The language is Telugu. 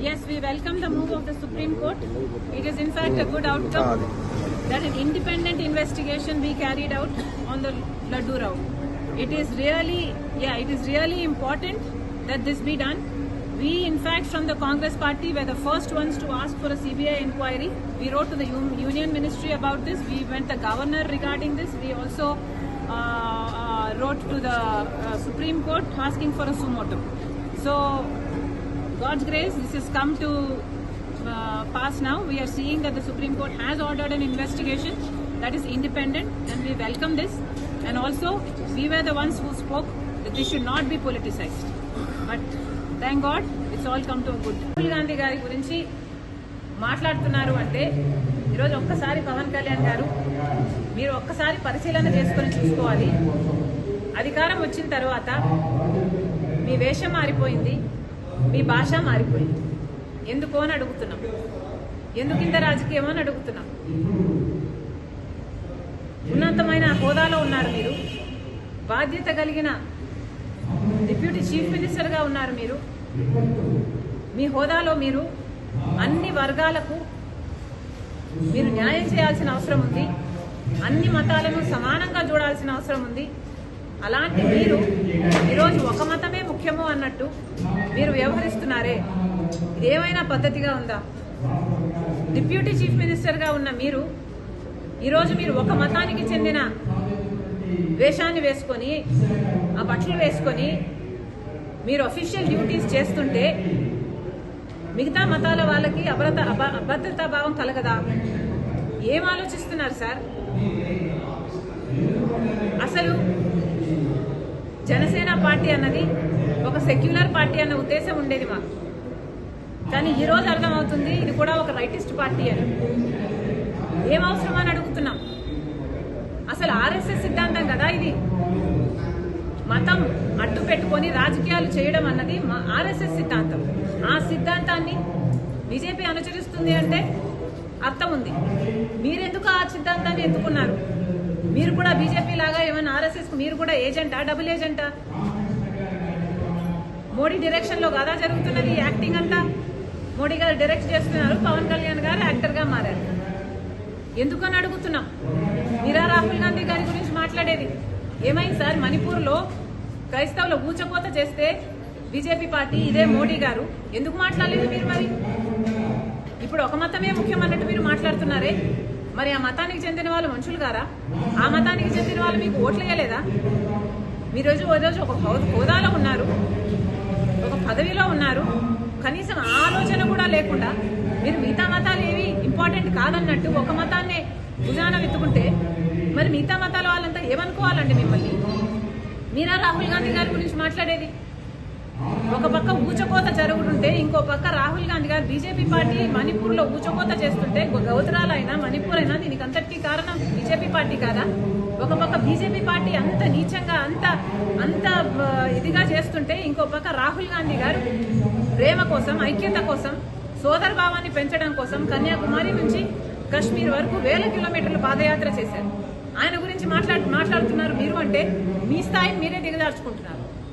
Yes, we welcome the move of the Supreme Court. It is in fact a good outcome that an independent investigation be carried out on the Laddu Rao. It is really, yeah, it is really important that this be done. We, in fact, from the Congress party were the first ones to ask for a CBI inquiry. We wrote to the Union Ministry about this. We went to the governor regarding this. We also uh, uh, wrote to the uh, Supreme Court asking for a sumoto. So God's grace, this has come to uh, pass now. We are seeing that the Supreme Court has ordered an investigation that is independent, and we welcome this. And also, we were the ones who spoke that this should not be politicized. But thank God, it's all come to a good. Rahul Gandhi గారి గురించి మాట్లాడుతున్నారు అంటే ఈరోజు ఒక్కసారి పవన్ కళ్యాణ్ గారు మీరు ఒక్కసారి పరిశీలన చేసుకొని చూసుకోవాలి అధికారం వచ్చిన తర్వాత మీ వేషం మారిపోయింది మీ భాష మారిపోయింది. ఎందుకు అని అడుగుతున్నాం. ఎందుకు ఇంత రాజకీయమో అని అడుగుతున్నాం. ఉన్నతమైన హోదాలో ఉన్నారు మీరు. బాధ్యత కలిగిన డిప్యూటీ చీఫ్ మినిస్టర్గా ఉన్నారు మీరు. మీ హోదాలో మీరు అన్ని వర్గాలకు మీరు న్యాయం చేయాల్సిన అవసరం ఉంది. అన్ని మతాలను సమానంగా చూడాల్సిన అవసరం ఉంది. అలాంటి మీరు ఈరోజు ఒక మతమే ముఖ్యము అన్నట్టు మీరు వ్యవహరిస్తున్నారే? ఇదేమైనా పద్ధతిగా ఉందా? డిప్యూటీ చీఫ్ మినిస్టర్గా ఉన్న మీరు ఈరోజు మీరు ఒక మతానికి చెందిన వేషాన్ని వేసుకొని ఆ బట్టలు వేసుకొని మీరు అఫీషియల్ డ్యూటీస్ చేస్తుంటే మిగతా మతాల వాళ్ళకి అభద్రత అభద్రతా భావం కలగదా? ఏం ఆలోచిస్తున్నారు సార్? అసలు జనసేన పార్టీ అన్నది ఒక సెక్యులర్ పార్టీ అన్న ఉద్దేశం ఉండేది మాకు. కానీ ఈ రోజు అర్థమవుతుంది ఇది కూడా ఒక రైటిస్ట్ పార్టీ అని. ఏం అవసరమా అని అడుగుతున్నాం. అసలు ఆర్ఎస్ఎస్ సిద్ధాంతం కదా ఇది. మతం అడ్డు పెట్టుకొని రాజకీయాలు చేయడం అన్నది మా ఆర్ఎస్ఎస్ సిద్ధాంతం. ఆ సిద్ధాంతాన్ని బీజేపీ అనుసరిస్తుంది అంటే అర్థం ఉంది. మీరెందుకు ఆ సిద్ధాంతాన్ని ఎత్తుకున్నారు? మీరు కూడా బీజేపీ లాగా ఏమైనా ఆర్ఎస్ఎస్ మీరు కూడా ఏజెంటా డబుల్ ఏజెంటా మోడీ డైరెక్షన్లో కదా జరుగుతున్నది యాక్టింగ్ అంతా. మోడీ గారు డైరెక్ట్ చేస్తున్నారు. పవన్ కళ్యాణ్ గారు యాక్టర్గా మారారు. ఎందుకని అడుగుతున్నాం? మీరా రాహుల్ గాంధీ గారి గురించి మాట్లాడేది. ఏమైంది సార్? మణిపూర్లో క్రైస్తవులు ఊచకోత చేస్తే బీజేపీ పార్టీ ఇదే మోడీ గారు. ఎందుకు మాట్లాడలేదు మీరు మరి? ఇప్పుడు ఒక మతమే ముఖ్యం అన్నట్టు మీరు మాట్లాడుతున్నారే. మరి ఆ మతానికి చెందిన వాళ్ళు మనుషులు గారా ఆ మతానికి చెందిన వాళ్ళు మీకు ఓట్లు వేయలేదా? మీరోజు రోజు ఓ రోజు ఒక హోదాలో ఉన్నారు. ఒక పదవిలో ఉన్నారు. కనీసం ఆలోచన కూడా లేకుండా మీరు మిగతా మతాలు ఏవి ఇంపార్టెంట్ కాదన్నట్టు ఒక మతాన్నే భుజాన వెతుకుంటే మరి మిగతా మతాల వాళ్ళంతా ఏమనుకోవాలండి మిమ్మల్ని? మీరా రాహుల్ గాంధీ గారి గురించి మాట్లాడేది? ఒక పక్క ఊచకోత జరుగుతుంటే ఇంకో పక్క రాహుల్ గాంధీ గారు బీజేపీ పార్టీ మణిపూర్లో ఊచకోత చేస్తుంటే గౌతరాలు అయినా మణిపూర్ అయినా దీనికి అంతటికీ కారణం బీజేపీ పార్టీ కాదా? ఒక పక్క బీజేపీ పార్టీ అంత నీచంగా అంత అంత ఇదిగా చేస్తుంటే ఇంకో పక్క రాహుల్ గాంధీ గారు ప్రేమ కోసం ఐక్యత కోసం సోదర భావాన్ని పెంచడం కోసం కన్యాకుమారి నుంచి కశ్మీర్ వరకు వేల కిలోమీటర్లు పాదయాత్ర చేశారు. ఆయన గురించి మాట్లాడు మాట్లాడుతున్నారు మీరు అంటే మీ స్థాయిని మీరే దిగదార్చుకుంటున్నారు